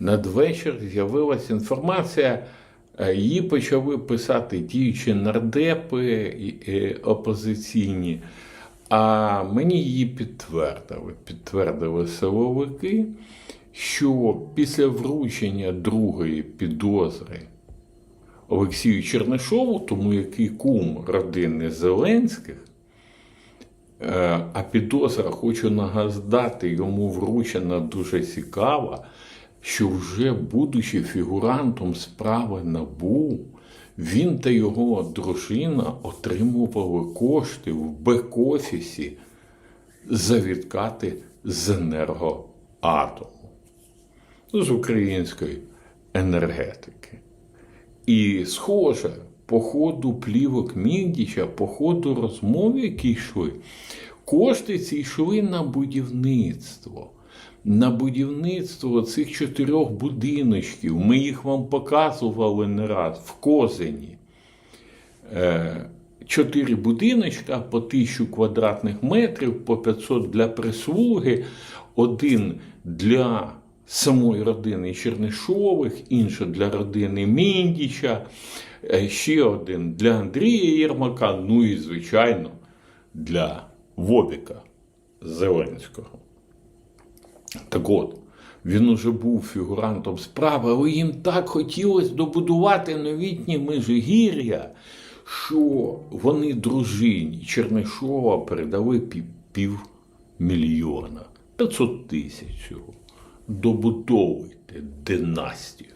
надвечір з'явилася інформація, е, її почали писати діючі нардепи опозиційні. А мені її підтвердили. Підтвердили силовики, що після вручення другої підозри Олексію Чернишову, тому який кум родини Зеленських, Е, А підозра, хочу нагадати, йому вручена дуже цікава, що вже будучи фігурантом справи НАБУ, він та його дружина отримували кошти в бек-офісі за відкати з енергоатому, з української енергетики. І схоже, по ходу плівок Міндіча, по ходу розмов, які йшли, кошти ці йшли на будівництво. На будівництво цих чотирьох будиночків. Ми їх вам показували не раз в Козині. Е, Чотири будиночка по тисячу квадратних метрів, по 500 для прислуги, один для самої родини Чернишових, інший для родини Міндіча, е, ще один для Андрія Єрмака, ну і, звичайно, для Вовіка Зеленського. Так от, він уже був фігурантом справи, але їм так хотілося добудувати новітні Межигір'я, що вони дружині Чернишова передали пів, півмільйона, 500 тисяч. Добудовуйте династію.